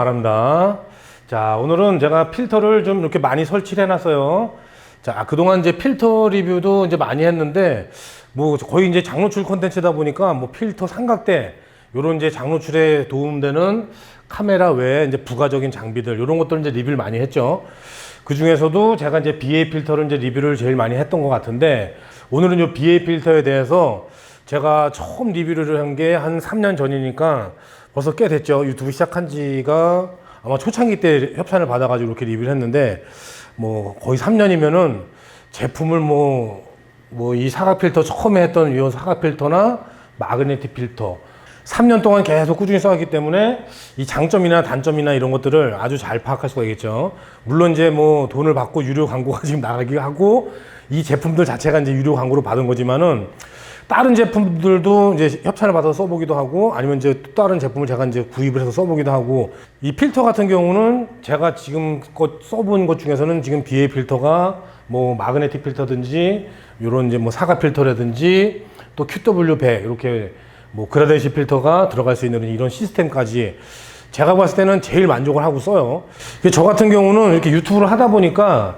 아랍니다. 자, 오늘은 제가 필터를 좀 이렇게 많이 설치를 해놨어요. 자, 그동안 이제 필터 리뷰도 이제 많이 했는데, 뭐 거의 이제 장노출 콘텐츠다 보니까 뭐 필터 삼각대, 요런 이제 장노출에 도움되는 카메라 외에 이제 부가적인 장비들, 요런 것들을 이제 리뷰를 많이 했죠. 그 중에서도 제가 이제 BA 필터를 이제 리뷰를 제일 많이 했던 것 같은데, 오늘은 요 BA 필터에 대해서 제가 처음 리뷰를 한 게 한 3년 전이니까 벌써 꽤 됐죠. 유튜브 시작한 지가 아마 초창기 때 협찬을 받아가지고 이렇게 리뷰를 했는데 뭐 거의 3년이면은 제품을 뭐 뭐 이 사각 필터 처음에 했던 이 사각 필터나 마그네틱 필터 3년 동안 계속 꾸준히 써왔기 때문에 이 장점이나 단점이나 이런 것들을 아주 잘 파악할 수가 있겠죠. 물론 이제 뭐 돈을 받고 유료 광고가 지금 나가기 하고 이 제품들 자체가 이제 유료 광고로 받은 거지만은 다른 제품들도 이제 협찬을 받아서 써보기도 하고 아니면 이제 또 다른 제품을 제가 이제 구입을 해서 써보기도 하고 이 필터 같은 경우는 제가 지금 것 써본 것 중에서는 지금 BA 필터가 뭐 마그네틱 필터든지 이런 이제 뭐 사각 필터라든지 또 QW100 이렇게 뭐 그라데이시 필터가 들어갈 수 있는 이런 시스템까지 제가 봤을 때는 제일 만족을 하고 써요. 저 같은 경우는 이렇게 유튜브를 하다 보니까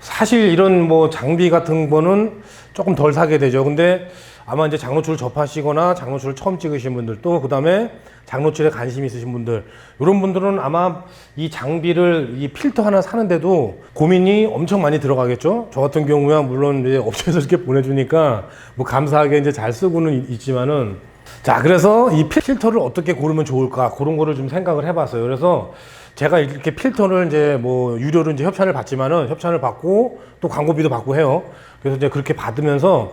사실 이런 뭐 장비 같은 거는 조금 덜 사게 되죠. 근데 아마 이제 장노출을 접하시거나 장노출을 처음 찍으신 분들 또 그다음에 장노출에 관심 있으신 분들 이런 분들은 아마 이 장비를 이 필터 하나 사는데도 고민이 엄청 많이 들어가겠죠. 저 같은 경우야 물론 이제 업체에서 이렇게 보내주니까 뭐 감사하게 이제 잘 쓰고는 있- 있지만은 자 그래서 이 필터를 어떻게 고르면 좋을까 그런 거를 좀 생각을 해봤어요. 그래서 제가 이렇게 필터를 이제 뭐 유료로 이제 협찬을 받지만은 협찬을 받고 또 광고비도 받고 해요. 그래서 이제 그렇게 받으면서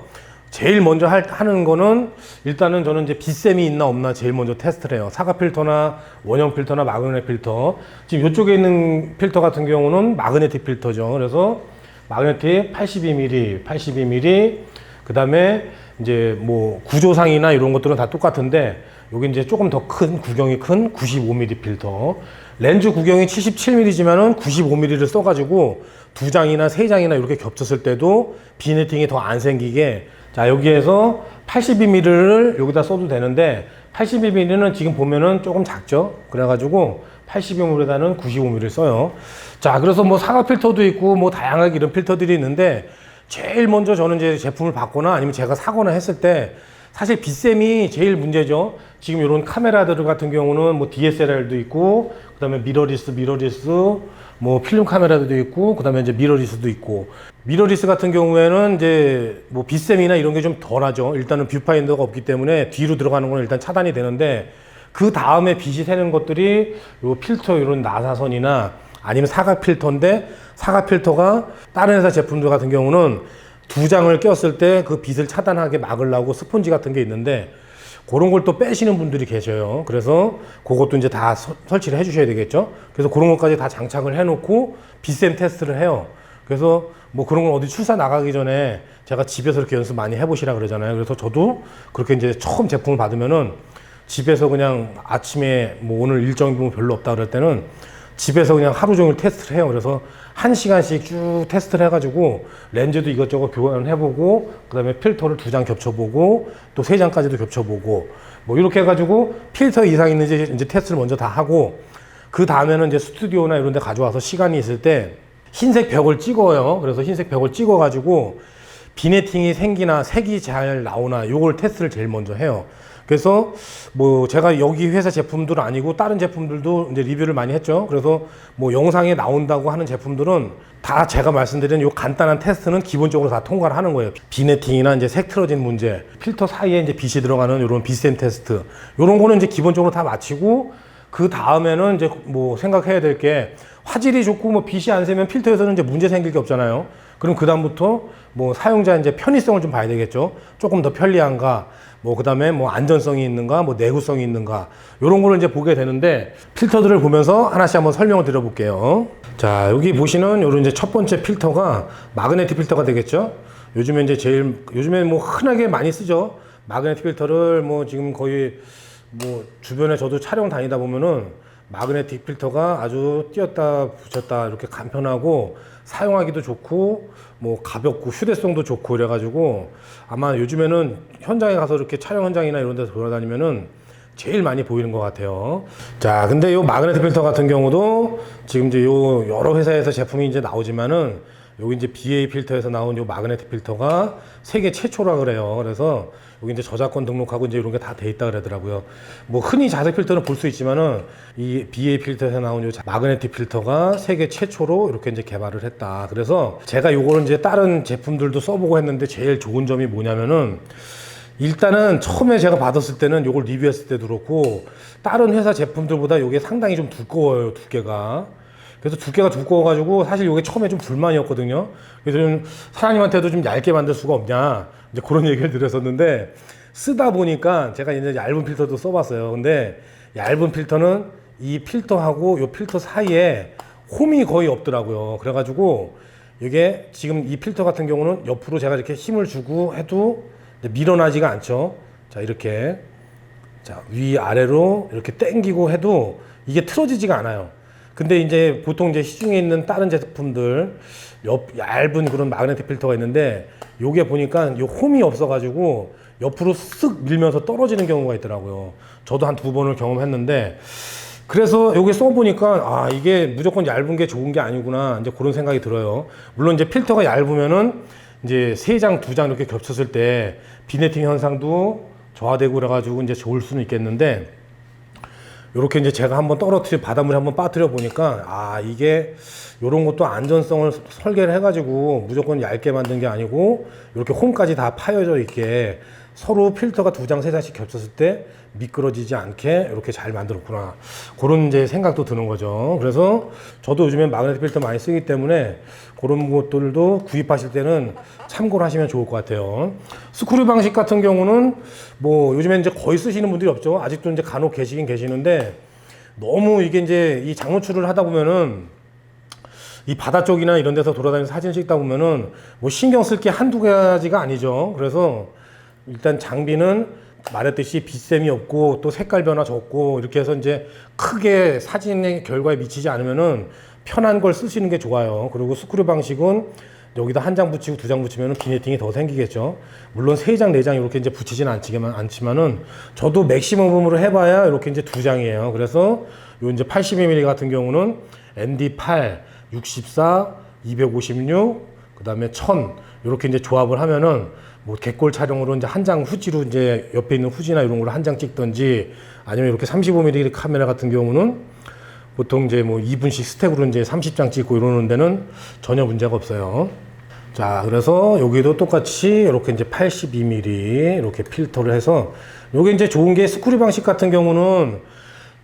제일 먼저 할, 하는 거는 일단은 저는 이제 빗셈이 있나 없나 제일 먼저 테스트를 해요. 사각 필터나 원형 필터나 마그네틱 필터. 지금 이쪽에 있는 필터 같은 경우는 마그네틱 필터죠. 그래서 마그네틱 82mm, 82mm, 그 다음에 이제 뭐 구조상이나 이런 것들은 다 똑같은데 여기 이제 조금 더 큰 구경이 큰 95mm 필터. 렌즈 구경이 77mm지만은 95mm를 써가지고 두 장이나 세 장이나 이렇게 겹쳤을 때도 비네팅이 더 안 생기게 자 여기에서 82mm를 여기다 써도 되는데 82mm는 지금 보면은 조금 작죠. 그래가지고 82mm보다는 95mm를 써요. 자 그래서 뭐 사각 필터도 있고 뭐 다양하게 이런 필터들이 있는데 제일 먼저 저는 이제 제품을 받거나 아니면 제가 사거나 했을 때 사실 빗셈이 제일 문제죠. 지금 이런 카메라들 같은 경우는 뭐 DSLR도 있고, 그 다음에 미러리스, 미러리스, 뭐 필름 카메라도 있고, 그 다음에 이제 미러리스도 있고. 미러리스 같은 경우에는 이제 뭐 빗셈이나 이런 게 좀 덜하죠. 일단은 뷰파인더가 없기 때문에 뒤로 들어가는 거는 일단 차단이 되는데, 그 다음에 빛이 새는 것들이 요 필터 이런 나사선이나 아니면 사각 필터인데 사각 필터가 다른 회사 제품들 같은 경우는 두 장을 꼈을 때 그 빛을 차단하게 막으려고 스폰지 같은 게 있는데 그런 걸 또 빼시는 분들이 계셔요. 그래서 그것도 이제 다 서- 설치를 해 주셔야 되겠죠. 그래서 그런 것까지 다 장착을 해 놓고 빛샘 테스트를 해요. 그래서 뭐 그런 건 어디 출사 나가기 전에 제가 집에서 이렇게 연습 많이 해보시라 그러잖아요. 그래서 저도 그렇게 이제 처음 제품을 받으면은 집에서 그냥 아침에 뭐 오늘 일정이 뭐 별로 없다 그럴 때는 집에서 그냥 하루 종일 테스트를 해요. 그래서 한 시간씩 쭉 테스트를 해가지고 렌즈도 이것저것 교환해보고 그 다음에 필터를 두 장 겹쳐보고 또 세 장까지도 겹쳐보고 뭐 이렇게 해가지고 필터 이상 있는지 이제 테스트를 먼저 다 하고 그 다음에는 이제 스튜디오나 이런 데 가져와서 시간이 있을 때 흰색 벽을 찍어요. 그래서 흰색 벽을 찍어가지고 비네팅이 생기나 색이 잘 나오나 요걸 테스트를 제일 먼저 해요. 그래서 뭐 제가 여기 회사 제품들 아니고 다른 제품들도 이제 리뷰를 많이 했죠. 그래서 뭐 영상에 나온다고 하는 제품들은 다 제가 말씀드린 요 간단한 테스트는 기본적으로 다 통과를 하는 거예요. 비네팅이나 이제 색 틀어진 문제, 필터 사이에 이제 빛이 들어가는 요런 빛샘 테스트. 요런 거는 이제 기본적으로 다 마치고 그 다음에는 이제 뭐 생각해야 될 게 화질이 좋고 뭐 빛이 안 새면 필터에서는 이제 문제 생길 게 없잖아요. 그럼 그 다음부터 뭐 사용자 이제 편의성을 좀 봐야 되겠죠. 조금 더 편리한가, 뭐 그다음에 뭐 안전성이 있는가, 뭐 내구성이 있는가 이런 거를 이제 보게 되는데 필터들을 보면서 하나씩 한번 설명을 드려볼게요. 자 여기 보시는 요런 이제 첫 번째 필터가 마그네틱 필터가 되겠죠. 요즘에 이제 제일 요즘에 뭐 흔하게 많이 쓰죠. 마그네틱 필터를 뭐 지금 거의 뭐 주변에 저도 촬영 다니다 보면은 마그네틱 필터가 아주 띄었다 붙였다 이렇게 간편하고 사용하기도 좋고 뭐 가볍고 휴대성도 좋고 그래가지고 아마 요즘에는 현장에 가서 이렇게 촬영 현장이나 이런 데서 돌아다니면은 제일 많이 보이는 것 같아요. 자, 근데 요 마그네틱 필터 같은 경우도 지금 이제 요 여러 회사에서 제품이 이제 나오지만은 여기 이제 BA 필터에서 나온 요 마그네틱 필터가 세계 최초라 그래요. 그래서 여기 이제 저작권 등록하고 이제 이런 게 다 돼 있다 그러더라고요. 뭐 흔히 자색 필터는 볼 수 있지만은 이 BA 필터에서 나온 요 자- 마그네틱 필터가 세계 최초로 이렇게 이제 개발을 했다. 그래서 제가 요거를 이제 다른 제품들도 써보고 했는데 제일 좋은 점이 뭐냐면은 일단은 처음에 제가 받았을 때는 요걸 리뷰했을 때도 그렇고 다른 회사 제품들보다 요게 상당히 좀 두꺼워요 두께가 그래서 두께가 두꺼워가지고 사실 요게 처음에 좀 불만이었거든요 그래서 좀 사장님한테도 좀 얇게 만들 수가 없냐 이제 그런 얘기를 드렸었는데 쓰다 보니까 제가 이제 얇은 필터도 써봤어요 근데 얇은 필터는 이 필터하고 요 필터 사이에 홈이 거의 없더라고요 그래가지고 이게 지금 이 필터 같은 경우는 옆으로 제가 이렇게 힘을 주고 해도 밀어나지가 않죠. 자, 이렇게. 자, 위 아래로 이렇게 당기고 해도 이게 틀어지지가 않아요. 근데 이제 보통 이제 시중에 있는 다른 제품들 옆 얇은 그런 마그네틱 필터가 있는데 요게 보니까 요 홈이 없어가지고 옆으로 쓱 밀면서 떨어지는 경우가 있더라고요. 저도 한 두 번을 경험했는데 그래서 여기 써보니까 아 이게 무조건 얇은 게 좋은 게 아니구나 이제 그런 생각이 들어요. 물론 이제 필터가 얇으면은 이제 세 장, 두 장 이렇게 겹쳤을 때 비네팅 현상도 저하되고 그래가지고 이제 좋을 수는 있겠는데 요렇게 이제 제가 한번 떨어뜨려 바닷물에 한번 빠뜨려 보니까 아 이게 요런 것도 안전성을 설계를 해가지고 무조건 얇게 만든 게 아니고 이렇게 홈까지 다 파여져 있게 서로 필터가 두 장 세 장씩 겹쳤을 때 미끄러지지 않게 이렇게 잘 만들었구나. 그런 이제 생각도 드는 거죠. 그래서 저도 요즘에 마그네틱 필터 많이 쓰기 때문에 그런 것들도 구입하실 때는 참고를 하시면 좋을 것 같아요. 스크류 방식 같은 경우는 뭐 요즘에 이제 거의 쓰시는 분들이 없죠. 아직도 이제 간혹 계시긴 계시는데 너무 이게 이제 이 장노출을 하다 보면은 이 바다 쪽이나 이런 데서 돌아다니면서 사진 찍다 보면은 뭐 신경 쓸 게 한두 가지가 아니죠. 그래서 일단 장비는 말했듯이 빛샘이 없고 또 색깔 변화 적고 이렇게 해서 이제 크게 사진의 결과에 미치지 않으면은 편한 걸 쓰시는 게 좋아요. 그리고 스크류 방식은 여기다 한 장 붙이고 두 장 붙이면 비네팅이 더 생기겠죠. 물론 세 장, 네 장 이렇게 이제 붙이진 않지만, 않지만은 저도 맥시멈으로 해봐야 이렇게 이제 두 장이에요. 그래서 요 이제 82mm 같은 경우는 MD8, 64, 256, 그 다음에 1000 이렇게 이제 조합을 하면은 뭐 객골 촬영으로 이제 한 장 후지로 이제 옆에 있는 후지나 이런 걸로 한 장 찍던지 아니면 이렇게 35mm 카메라 같은 경우는 보통 이제 뭐 2분씩 스택으로 이제 30장 찍고 이러는 데는 전혀 문제가 없어요. 자, 그래서 여기도 똑같이 이렇게 이제 82mm 이렇게 필터를 해서 요게 이제 좋은 게 스크류 방식 같은 경우는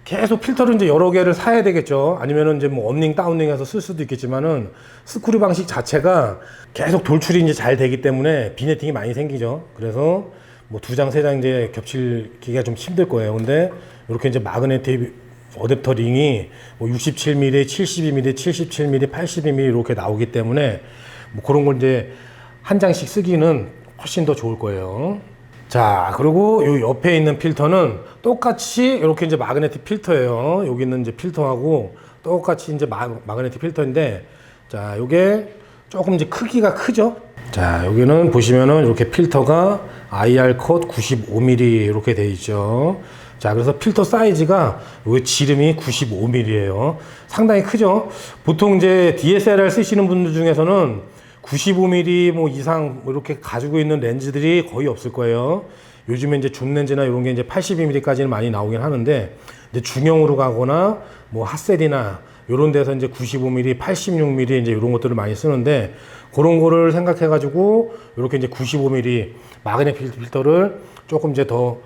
계속 필터를 이제 여러 개를 사야 되겠죠. 아니면은 이제 뭐 업링 다운링 해서 쓸 수도 있겠지만은 스크류 방식 자체가 계속 돌출이 이제 잘 되기 때문에 비네팅이 많이 생기죠. 그래서 뭐 두 장, 세 장 이제 겹칠 기가 좀 힘들 거예요. 근데 이렇게 이제 마그네틱 어댑터 링이 뭐 67mm, 72mm, 77mm, 82mm 이렇게 나오기 때문에 뭐 그런 걸 이제 한 장씩 쓰기는 훨씬 더 좋을 거예요. 자, 그리고 요 옆에 있는 필터는 똑같이 이렇게 이제 마그네틱 필터예요. 여기 있는 이제 필터하고 똑같이 이제 마, 마그네틱 필터인데, 자, 요게 조금 이제 크기가 크죠? 자, 여기는 보시면은 이렇게 필터가 IR 컷 95mm 이렇게 돼 있죠. 자, 그래서 필터 사이즈가 요 지름이 95mm예요. 상당히 크죠? 보통 이제 DSLR 쓰시는 분들 중에서는 95mm 뭐 이상 뭐 이렇게 가지고 있는 렌즈들이 거의 없을 거예요. 요즘에 이제 줌 렌즈나 이런 게 이제 82mm까지는 많이 나오긴 하는데 이제 중형으로 가거나 뭐 핫셀이나 이런 데서 이제 95mm, 86mm 이제 이런 것들을 많이 쓰는데 그런 거를 생각해 가지고 이렇게 이제 95mm 마그네틱 필터를 조금 이제 더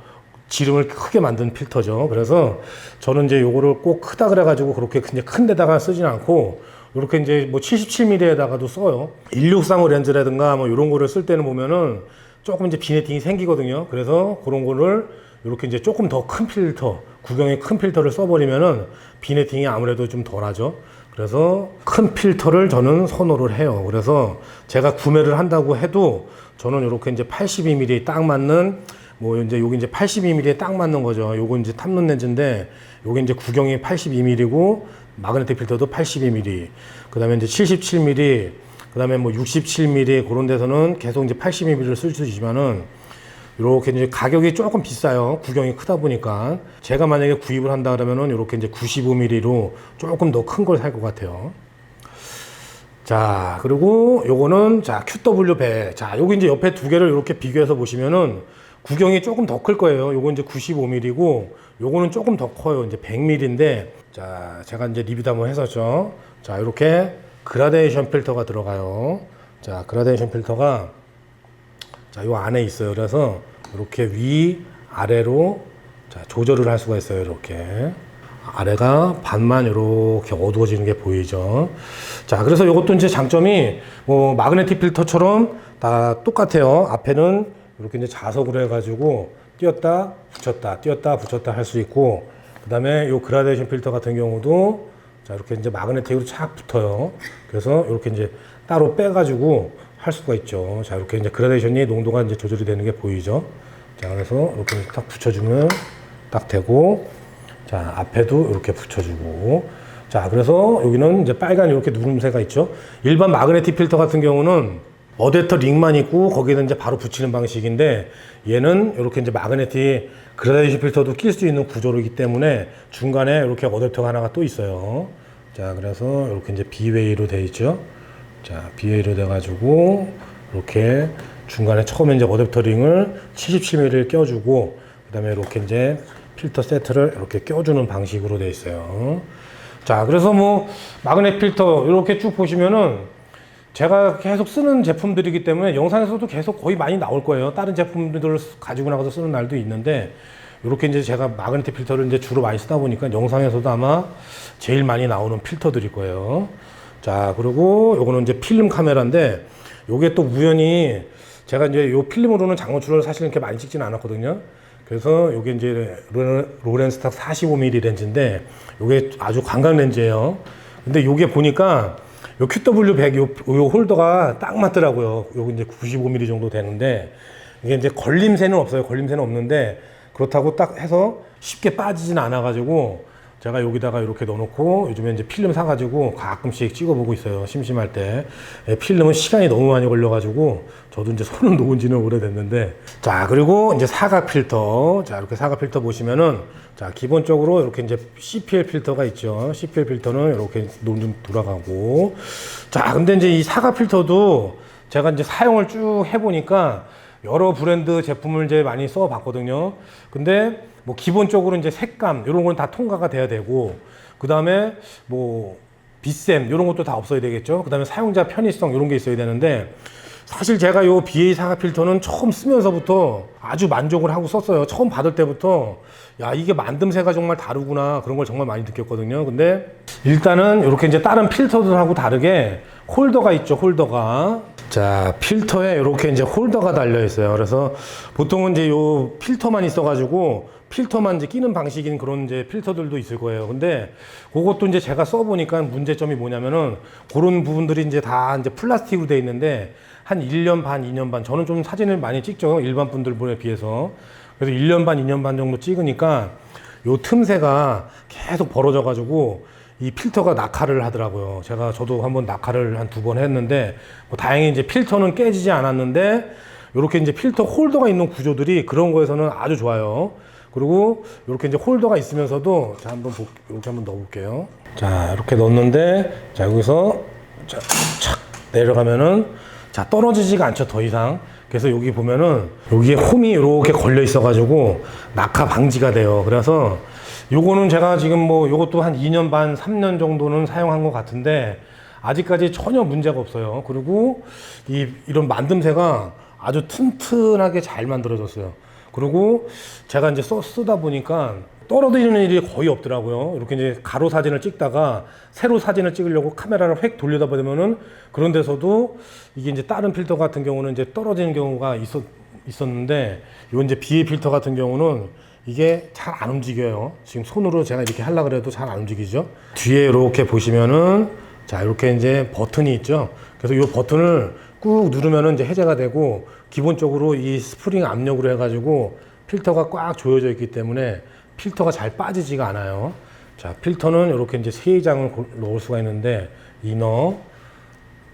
지름을 크게 만든 필터죠. 그래서 저는 이제 요거를 꼭 크다 그래 가지고 그렇게 이제 큰 데다가 쓰진 않고 이렇게 이제 뭐 77mm에다가도 써요. 163호 렌즈라든가 뭐 이런 거를 쓸 때는 보면은 조금 이제 비네팅이 생기거든요. 그래서 그런 거를 이렇게 이제 조금 더 큰 필터, 구경의 큰 필터를 써버리면은 비네팅이 아무래도 좀 덜하죠. 그래서 큰 필터를 저는 선호를 해요. 그래서 제가 구매를 한다고 해도 저는 이렇게 이제 82mm 딱 맞는 뭐 이제 요게 이제 82mm에 딱 맞는 거죠. 요거 이제 탑론 렌즈인데 요게 이제 구경이 82mm고 마그네틱 필터도 82mm. 그 다음에 이제 77mm, 그 다음에 뭐 67mm 그런 데서는 계속 이제 82mm를 쓸 수 있지만은 이렇게 이제 가격이 조금 비싸요. 구경이 크다 보니까 제가 만약에 구입을 한다 그러면은 이렇게 이제 95mm로 조금 더 큰 걸 살 것 같아요. 자, 그리고 요거는 자, QW 배. 자, 요거 이제 옆에 두 개를 이렇게 비교해서 보시면은 구경이 조금 더 클 거예요. 요거 이제 95mm고 요거는 조금 더 커요. 이제 100mm인데 자, 제가 이제 리뷰도 한번 했었죠. 자, 이렇게 그라데이션 필터가 들어가요. 자, 그라데이션 필터가 자, 요 안에 있어요. 그래서 이렇게 위 아래로 자, 조절을 할 수가 있어요. 이렇게. 아래가 반만 이렇게 어두워지는 게 보이죠. 자, 그래서 이것도 이제 장점이 뭐 마그네틱 필터처럼 다 똑같아요. 앞에는 이렇게 이제 자석으로 해가지고 띄었다 붙였다 띄었다 붙였다 할 수 있고 그 다음에 요 그라데이션 필터 같은 경우도 자 이렇게 이제 마그네틱으로 착 붙어요. 그래서 이렇게 이제 따로 빼가지고 할 수가 있죠. 자 이렇게 이제 그라데이션이 농도가 이제 조절이 되는 게 보이죠. 자 그래서 이렇게 딱 붙여주면 딱 되고 자 앞에도 이렇게 붙여주고 자 그래서 여기는 이제 빨간 이렇게 누름새가 있죠. 일반 마그네틱 필터 같은 경우는 어댑터 링만 있고 거기는 이제 바로 붙이는 방식인데 얘는 이렇게 이제 마그네틱 그라데이션 필터도 낄 수 있는 구조이기 때문에 중간에 이렇게 어댑터가 하나가 또 있어요. 자 그래서 이렇게 이제 비웨이로 돼 있죠. 자 비웨이로 돼 가지고 이렇게 중간에 처음에 이제 어댑터 링을 77mm를 껴주고 그다음에 이렇게 이제 필터 세트를 이렇게 껴주는 방식으로 돼 있어요. 자 그래서 뭐 마그넷 필터 이렇게 쭉 보시면은 제가 계속 쓰는 제품들이기 때문에 영상에서도 계속 거의 많이 나올 거예요. 다른 제품들을 가지고 나가서 쓰는 날도 있는데 이렇게 이제 제가 마그네틱 필터를 이제 주로 많이 쓰다 보니까 영상에서도 아마 제일 많이 나오는 필터들일 거예요. 자, 그리고 요거는 이제 필름 카메라인데 요게 또 우연히 제가 이제 요 필름으로는 장어추를 사실 이렇게 많이 찍지는 않았거든요. 그래서 요게 이제 로- 로렌스탁 45mm 렌즈인데 요게 아주 관광 렌즈예요. 근데 요게 보니까 요 QW100 요, 요 홀더가 딱 맞더라고요. 요거 이제 95mm 정도 되는데 이게 이제 걸림새는 없어요. 걸림새는 없는데 그렇다고 딱 해서 쉽게 빠지진 않아가지고 제가 여기다가 이렇게 넣어놓고 요즘에 이제 필름 사가지고 가끔씩 찍어보고 있어요. 심심할 때. 예, 필름은 시간이 너무 많이 걸려가지고 저도 이제 손은 놓은 지는 오래됐는데. 자, 그리고 이제 사각 필터. 자, 이렇게 사각 필터 보시면은 자, 기본적으로 이렇게 이제 CPL 필터가 있죠. CPL 필터는 이렇게 논좀 돌아가고. 자, 근데 이제 이 사각 필터도 제가 이제 사용을 쭉 해보니까 여러 브랜드 제품을 이제 많이 써봤거든요. 근데 뭐 기본적으로 이제 색감 이런 건 다 통과가 돼야 되고 그 다음에 뭐 비샘 이런 것도 다 없어야 되겠죠. 그 다음에 사용자 편의성 이런 게 있어야 되는데 사실 제가 요 BA 사각 필터는 처음 쓰면서부터 아주 만족을 하고 썼어요. 처음 받을 때부터 야 이게 만듦새가 정말 다르구나 그런 걸 정말 많이 느꼈거든요. 근데 일단은 이렇게 이제 다른 필터들하고 다르게 홀더가 있죠. 홀더가 자 필터에 이렇게 이제 홀더가 달려 있어요. 그래서 보통은 이제 요 필터만 있어가지고 필터만 이제 끼는 방식인 그런 이제 필터들도 있을 거예요. 근데 그것도 이제 제가 써보니까 문제점이 뭐냐면은 그런 부분들이 이제 다 이제 플라스틱으로 돼 있는데 한 1년 반, 2년 반. 저는 좀 사진을 많이 찍죠. 일반 분들에 비해서. 그래서 1년 반, 2년 반 정도 찍으니까 요 틈새가 계속 벌어져 가지고 이 필터가 낙하를 하더라고요. 제가 저도 한번 낙하를 한 두 번 했는데 뭐 다행히 이제 필터는 깨지지 않았는데 이렇게 이제 필터 홀더가 있는 구조들이 그런 거에서는 아주 좋아요. 그리고 이렇게 이제 홀더가 있으면서도 자 한번 보, 이렇게 한번 넣어볼게요. 자 이렇게 넣었는데 자 여기서 자 착 내려가면은 자 떨어지지가 않죠 더 이상. 그래서 여기 보면은 여기에 홈이 이렇게 걸려 있어가지고 낙하 방지가 돼요. 그래서 요거는 제가 지금 뭐 요것도 한 2년 반, 3년 정도는 사용한 것 같은데 아직까지 전혀 문제가 없어요. 그리고 이 이런 만듦새가 아주 튼튼하게 잘 만들어졌어요. 그리고 제가 이제 써, 쓰다 보니까 떨어지는 일이 거의 없더라고요. 이렇게 이제 가로 사진을 찍다가 세로 사진을 찍으려고 카메라를 획 돌려다 보면은 그런 데서도 이게 이제 다른 필터 같은 경우는 이제 떨어지는 경우가 있었, 있었는데 요 이제 BA 필터 같은 경우는 이게 잘 안 움직여요. 지금 손으로 제가 이렇게 하려 그래도 잘 안 움직이죠. 뒤에 이렇게 보시면은 자 이렇게 이제 버튼이 있죠. 그래서 이 버튼을 꾹 누르면은 이제 해제가 되고 기본적으로 이 스프링 압력으로 해가지고 필터가 꽉 조여져 있기 때문에 필터가 잘 빠지지가 않아요. 자 필터는 이렇게 이제 세 장을 골- 넣을 수가 있는데 이너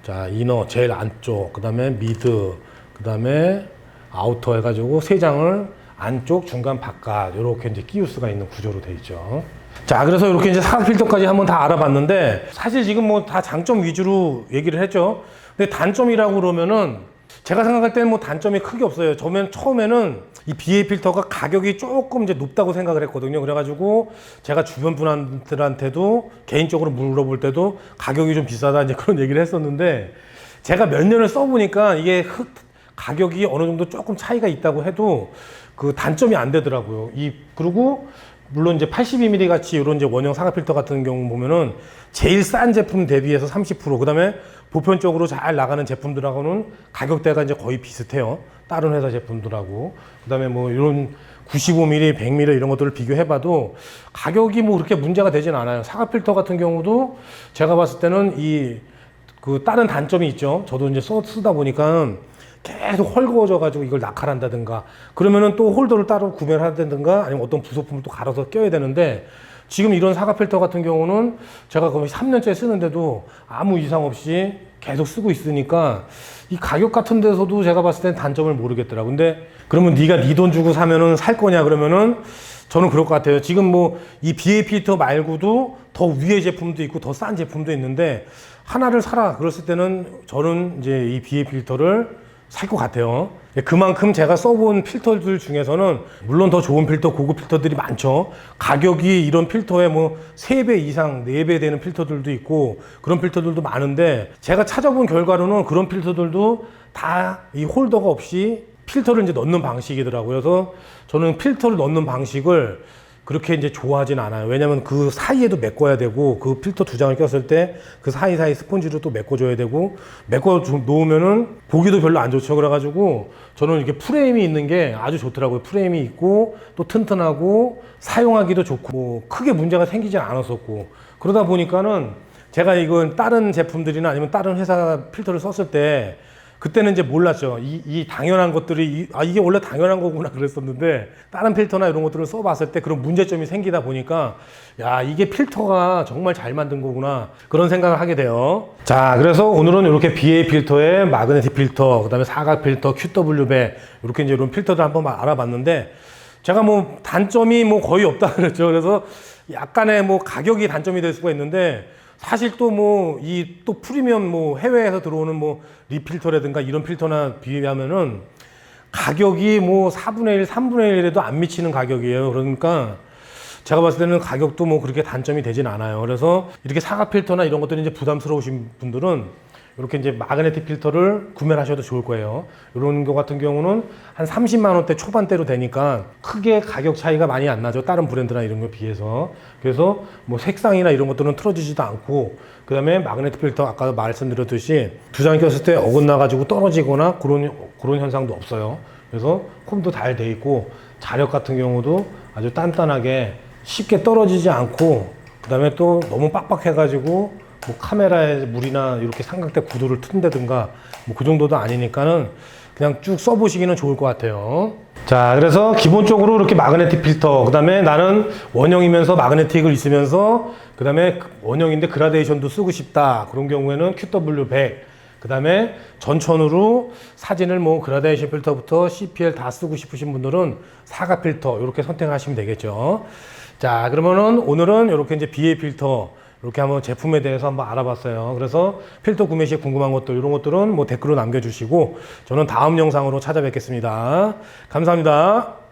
자 이너 제일 안쪽 그 다음에 미드 그 다음에 아우터 해가지고 세 장을 안쪽, 중간, 바깥 이렇게 이제 끼울 수가 있는 구조로 돼 있죠. 자, 그래서 이렇게 이제 사각 필터까지 한번 다 알아봤는데 사실 지금 뭐 다 장점 위주로 얘기를 했죠. 근데 단점이라고 그러면은 제가 생각할 때는 뭐 단점이 크게 없어요. 저는 처음에는 이 BA 필터가 가격이 조금 이제 높다고 생각을 했거든요. 그래가지고 제가 주변 분들한테도 개인적으로 물어볼 때도 가격이 좀 비싸다 이제 그런 얘기를 했었는데 제가 몇 년을 써보니까 이게 흑, 가격이 어느 정도 조금 차이가 있다고 해도 그 단점이 안 되더라고요. 이 그리고 물론 이제 82mm 같이 이런 이제 원형 사각 필터 같은 경우 보면은 제일 싼 제품 대비해서 30% 그다음에 보편적으로 잘 나가는 제품들하고는 가격대가 이제 거의 비슷해요. 다른 회사 제품들하고 그다음에 뭐 이런 95mm, 100mm 이런 것들을 비교해봐도 가격이 뭐 그렇게 문제가 되진 않아요. 사각 필터 같은 경우도 제가 봤을 때는 이 그 다른 단점이 있죠. 저도 이제 써, 쓰다 보니까 계속 헐거워져 가지고 이걸 낙하한다든가 그러면은 또 홀더를 따로 구매를 하든가 아니면 어떤 부속품을 또 갈아서 껴야 되는데 지금 이런 사각 필터 같은 경우는 제가 거의 3년째 쓰는데도 아무 이상 없이 계속 쓰고 있으니까 이 가격 같은 데서도 제가 봤을 땐 단점을 모르겠더라. 근데 그러면 네가 네 돈 주고 사면은 살 거냐 그러면은 저는 그럴 것 같아요. 지금 뭐 이 BA 필터 말고도 더 위의 제품도 있고 더 싼 제품도 있는데 하나를 사라 그랬을 때는 저는 이제 이 BA 필터를 살 것 같아요. 그만큼 제가 써본 필터들 중에서는 물론 더 좋은 필터, 고급 필터들이 많죠. 가격이 이런 필터에 뭐 3배 이상, 4배 되는 필터들도 있고 그런 필터들도 많은데 제가 찾아본 결과로는 그런 필터들도 다 이 홀더가 없이 필터를 이제 넣는 방식이더라고요. 그래서 저는 필터를 넣는 방식을 그렇게 이제 좋아하진 않아요. 왜냐면 그 사이에도 메꿔야 되고 그 필터 두 장을 꼈을 때 그 사이사이 스펀지를 또 메꿔줘야 되고 메꿔 주- 놓으면은 보기도 별로 안 좋죠. 그래가지고 저는 이렇게 프레임이 있는 게 아주 좋더라고요. 프레임이 있고 또 튼튼하고 사용하기도 좋고 뭐 크게 문제가 생기진 않았었고 그러다 보니까는 제가 이건 다른 제품들이나 아니면 다른 회사 필터를 썼을 때 그때는 이제 몰랐죠. 이, 이 당연한 것들이, 이- 아, 이게 원래 당연한 거구나 그랬었는데, 다른 필터나 이런 것들을 써봤을 때 그런 문제점이 생기다 보니까, 야, 이게 필터가 정말 잘 만든 거구나. 그런 생각을 하게 돼요. 자, 그래서 오늘은 이렇게 BA 필터에 마그네틱 필터, 그 다음에 사각 필터, QW100, 이렇게 이제 이런 필터들 한번 알아봤는데, 제가 뭐 단점이 뭐 거의 없다 그랬죠. 그래서 약간의 뭐 가격이 단점이 될 수가 있는데 사실 또 뭐 이 또 프리미엄 뭐 해외에서 들어오는 뭐 리필터라든가 이런 필터나 비하면은 가격이 뭐 4분의 1, 3분의 1에도 안 미치는 가격이에요. 그러니까 제가 봤을 때는 가격도 뭐 그렇게 단점이 되진 않아요. 그래서 이렇게 사각 필터나 이런 것들이 이제 부담스러우신 분들은 이렇게 이제 마그네틱 필터를 구매를 하셔도 좋을 거예요. 이런 거 같은 경우는 한 30만 원대 초반대로 되니까 크게 가격 차이가 많이 안 나죠. 다른 브랜드나 이런 거에 비해서. 그래서 뭐 색상이나 이런 것들은 틀어지지도 않고 그다음에 마그네틱 필터 아까 말씀드렸듯이 두 장 꼈을 때 어긋나 가지고 떨어지거나 그런 그런 현상도 없어요. 그래서 홈도 잘 돼 있고 자력 같은 경우도 아주 단단하게 쉽게 떨어지지 않고 그다음에 또 너무 빡빡해 가지고 뭐 카메라에 물이나 이렇게 삼각대 구도를 튼다든가 뭐 그 정도도 아니니까는 그냥 쭉 써보시기는 좋을 것 같아요. 자, 그래서 기본적으로 이렇게 마그네틱 필터, 그 다음에 나는 원형이면서 마그네틱을 있으면서, 그 다음에 원형인데 그라데이션도 쓰고 싶다. 그런 경우에는 QW100, 그 다음에 전천으로 사진을 뭐 그라데이션 필터부터 CPL 다 쓰고 싶으신 분들은 사각 필터, 이렇게 선택하시면 되겠죠. 자, 그러면은 오늘은 이렇게 이제 BA 필터, 이렇게 한번 제품에 대해서 한번 알아봤어요. 그래서 필터 구매 시에 궁금한 것들 이런 것들은 뭐 댓글로 남겨주시고 저는 다음 영상으로 찾아뵙겠습니다. 감사합니다.